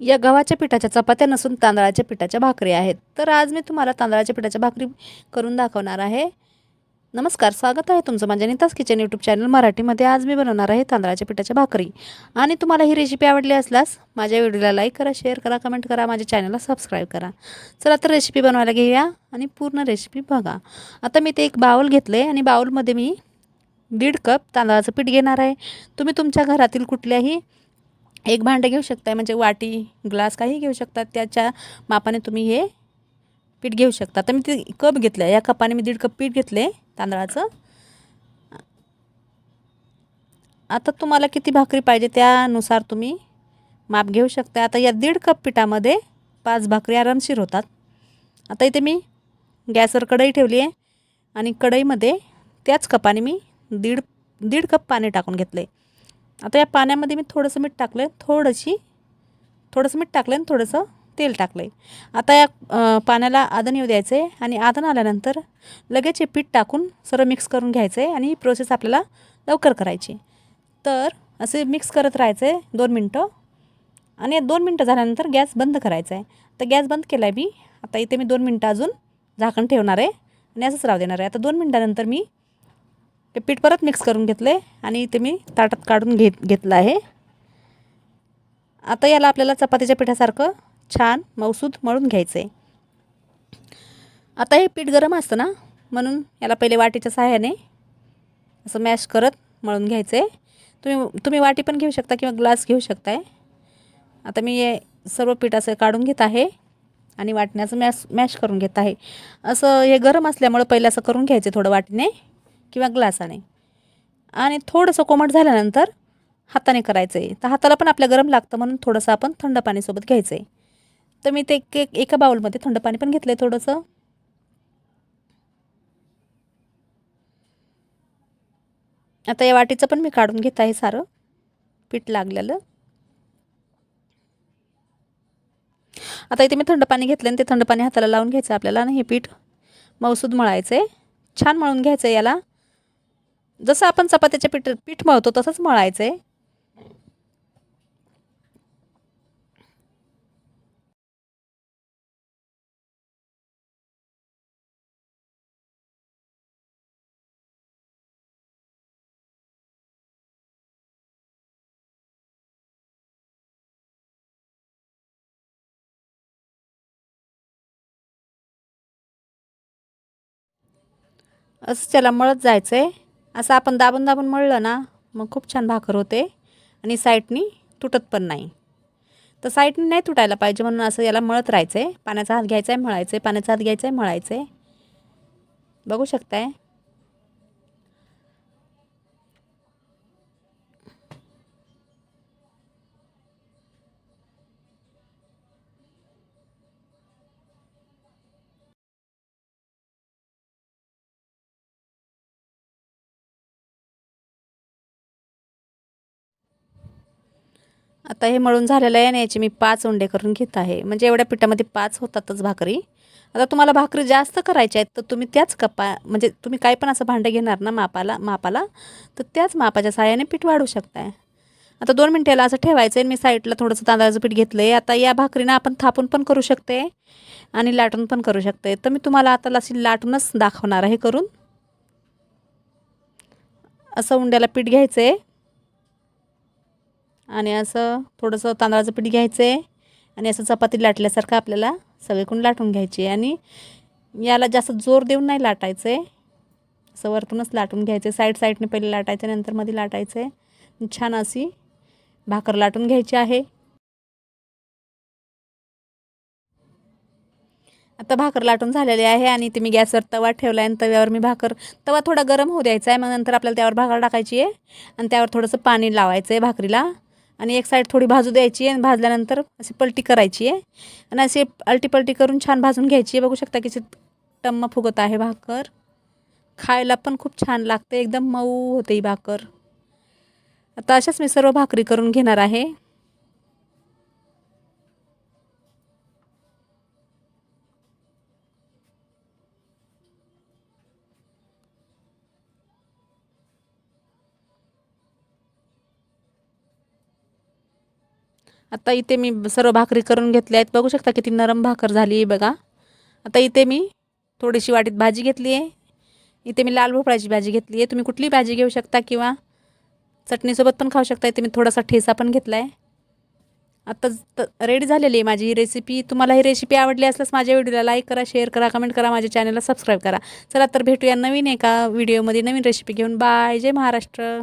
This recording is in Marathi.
या गव्हाच्या पिठाच्या चपात्या नसून तांदळाच्या पिठाच्या भाकरी आहेत. तर आज मी तुम्हाला तांदळाच्या पिठाच्या भाकरी करून दाखवणार आहे. नमस्कार स्वागत आहे तुमचं माझ्या नितास किचन यूट्यूब चॅनल मराठीमध्ये. आज मी बनवणार आहे तांदळाच्या पिठाच्या भाकरी. आणि तुम्हाला ही रेसिपी आवडली असल्यास माझ्या व्हिडिओला लाईक करा शेअर करा कमेंट करा माझ्या चॅनलला सबस्क्राईब करा. चला तर रेसिपी बनवायला घेऊया आणि पूर्ण रेसिपी बघा. आता मी ते एक बाऊल घेतलं आहे आणि बाऊलमध्ये मी दीड कप तांदळाचं पीठ घेणार आहे. तुम्ही तुमच्या घरातील कुठल्याही एक भांडं घेऊ शकताय म्हणजे वाटी ग्लास काही घेऊ शकतात त्याच्या मापाने तुम्ही हे पीठ घेऊ शकता. तर मी ते कप घेतलं या कपाने मी दीड कप पीठ घेतले तांदळाचं. आता तुम्हाला किती भाकरी पाहिजे त्यानुसार तुम्ही माप घेऊ शकता आता या दीड कप पिठामध्ये पाच भाकरी आरामशीर होतात. आता इथे मी गॅसवर कढई ठेवली आहे आणि कढईमध्ये त्याच कपाने मी दीड दीड कप पाणी टाकून घेतलं आहे आता या पाण्यामध्ये मी थोडंसं मीठ टाकलं आहे थोडंशी थोडंसं मीठ टाकलं आणि थोडंसं तेल टाकलं आहे आता या पाण्याला आदन येऊ द्यायचं आहे आणि आदन आल्यानंतर लगेच हे पीठ टाकून सर्व मिक्स करून घ्यायचं आहे आणि ही प्रोसेस आपल्याला लवकर करायची. तर असे मिक्स करत राहायचं आहे दोन मिनटं आणि दोन मिनटं झाल्यानंतर गॅस बंद करायचा आहे तर गॅस बंद केला आहे मी. आता इथे मी दोन मिनटं अजून झाकण ठेवणार आहे आणि असंच राहू देणार आहे. आता दोन मिनटानंतर मी ते पीठ परत मिक्स करून घेतलं आहे आणि इथे मी ताटात काढून घेत घेतलं आहे. आता याला आपल्याला चपातीच्या पिठासारखं छान मौसूद मळून घ्यायचं आहे आता हे पीठ गरम असतं ना म्हणून याला पहिले वाटीच्या सहाय्याने असं मॅश करत मळून घ्यायचं आहे तुम्ही तुम्ही वाटी पण घेऊ शकता किंवा ग्लास घेऊ शकताय. आता मी हे सर्व पीठ असं काढून घेत आहे आणि वाटण्याचं मॅश मॅश करून घेत आहे. असं हे गरम असल्यामुळं पहिले असं करून घ्यायचं थोडं वाटीने. किंवा ग्लासाने आणि. थोडंसं कोमट झाल्यानंतर हाताने करायचं आहे तर हाताला पण आपल्या गरम लागतं म्हणून थोडंसं आपण थंड पाणीसोबत घ्यायचं आहे तर मी ते के एका बाउलमध्ये थंड पाणी पण घेतलं आहे थोडंसं. आता या वाटीचं पण मी काढून घेत आहे सारं. पीठ लागलेलं. आता इथे मी थंड पाणी घेतलं आणि ते थंड पाणी हाताला लावून घ्यायचं आपल्याला आणि हे पीठ मौसूद मळायचं आहे छान मळून घ्यायचं आहे याला. जसं आपण चपात्याच्या पीठ पीठ मळतो तसंच मळायचं आहे. असं त्याला मळत जायचं आहे असं आपण दाबून दाबून मळलं ना मग खूप छान भाकर होते. आणि साईडनी तुटत पण नाही. तर साईडनी नाही तुटायला पाहिजे म्हणून असं याला मळत राहायचं आहे पाण्याचा हात घ्यायचा आहे मळायचं आहे पाण्याचा हात घ्यायचा आहे मळायचं आहे बघू शकताय? आता हे मळून झालेलं आहे आणि याचे मी पाच उंडे करून घेत आहे. म्हणजे एवढ्या पिठामध्ये पाच होतातच भाकरी. आता तुम्हाला भाकरी जास्त करायच्या आहेत तर तुम्ही त्याच कपा म्हणजे तुम्ही काय पण असं भांडं घेणार ना मापाला मापाला तर त्याच मापाच्या साह्याने पीठ वाढू शकताय. आता दोन मिनटाला असं ठेवायचं आहे मी साईडला थोडंसं तांदळाचं पीठ घेतलं आहे आता या भाकरीनं आपण थापून पण करू शकते आणि लाटून पण करू शकते तर मी तुम्हाला आता अशी लाटूनच दाखवणार आहे करून. असं उंड्याला पीठ घ्यायचं आहे आणि असं थोडंसं तांदळाचं पीठ घ्यायचं आहे. आणि असं चपाती लाटल्यासारखं आपल्याला सगळीकडून लाटून घ्यायची. आहे आणि याला जास्त जोर देऊन नाही लाटायचं. आहे असं वरतूनच लाटून घ्यायचं. साईड साईडने पहिले लाटायचं नंतर मध्ये लाटायचं. आहे छान अशी भाकर लाटून घ्यायची आहे. आता भाकर लाटून झालेली आहे आणि ते मी गॅसवर तवा ठेवला आहे आणि तव्यावर मी भाकर तवा थोडा गरम होऊ द्यायचा आहे. मग नंतर आपल्याला त्यावर भाकर टाकायची आहे. आणि त्यावर थोडंसं पाणी लावायचं आहे भाकरीला. आणि एक साईड थोडी भाजू द्यायची आहे आणि भाजल्यानंतर अशी पलटी करायची आहे. आणि अशी अलटी पलटी करून छान भाजून घ्यायची आहे. बघू शकता की टम्म फुगत आहे भाकर. खायला पण खूप छान लागते. एकदम मऊ होते ही भाकर. आता अशाच मी सर्व भाकरी करून घेणार आहे. आता इथे मी सर्व भाकरी करून घेतल्या आहेत. बघू शकता किती नरम भाकर झाली आहे बघा. आता इथे मी थोडीशी वाटीत भाजी घेतली आहे. इथे मी लाल भोपळ्याची भाजी घेतली आहे. तुम्ही कुठली भाजी घेऊ शकता किंवा चटणीसोबत पण खाऊ शकता. इथे मी थोडासा ठेसा पण घेतला आहे आत्ता रेडी झालेली आहे माझी ही रेसिपी तुम्हाला ही रेसिपी आवडली असल्यास माझ्या व्हिडिओला लाईक करा शेअर करा कमेंट करा माझ्या चॅनलला सबस्क्राईब करा. चला तर भेटूया नवीन एका व्हिडिओमध्ये नवीन रेसिपी घेऊन. बाय जय महाराष्ट्र.